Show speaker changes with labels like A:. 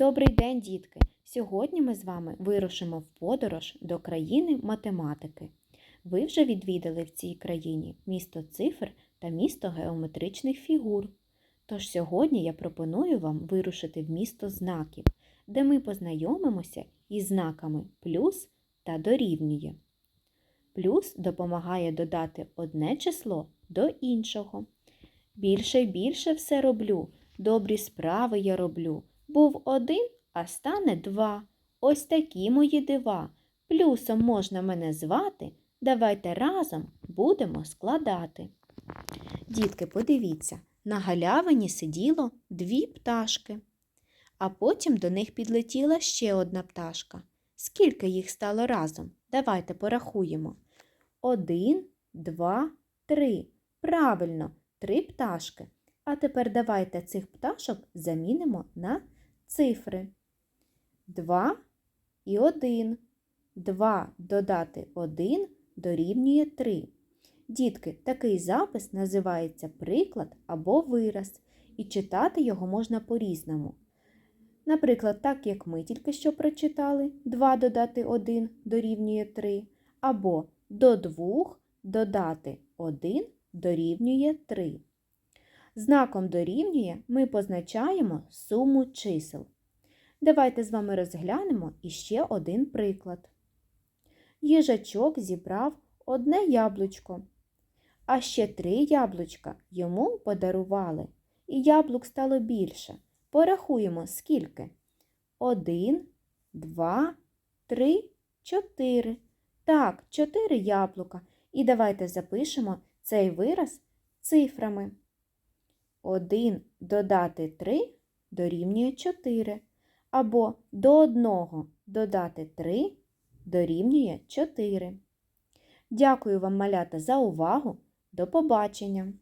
A: день, дітки! Сьогодні ми з вами вирушимо в подорож до країни математики. Ви вже відвідали в цій країні місто цифр та місто геометричних фігур. Тож сьогодні я пропоную вам вирушити в місто знаків, де ми познайомимося із знаками плюс та дорівнює. Плюс допомагає додати одне число до іншого. Більше й більше все роблю, добрі справи я роблю. Був один, а стане два. Ось такі мої дива. Плюсом можна мене звати. Давайте разом будемо складати. Дітки, подивіться, на галявині сиділо дві пташки, а потім до них підлетіла ще одна пташка. Скільки їх стало разом? Давайте порахуємо. Один, два, три. Правильно, три пташки. А тепер давайте цих пташок замінимо на цифри. 2 і 1. 2 додати 1 дорівнює 3. Дітки, такий запис називається приклад або вираз, і читати його можна по-різному. Наприклад, так як ми тільки що прочитали, 2 додати 1 дорівнює 3, або до 2 додати 1 дорівнює 3. Знаком дорівнює ми позначаємо суму чисел. Давайте з вами розглянемо іще один приклад. Їжачок зібрав одне яблучко, а ще три яблучка йому подарували, і яблук стало більше. Порахуємо, скільки. Один, два, три, чотири. Так, чотири яблука. І давайте запишемо цей вираз цифрами. 1 додати 3 дорівнює 4. Або до 1 додати 3 дорівнює 4. Дякую вам, малята, за увагу. До побачення!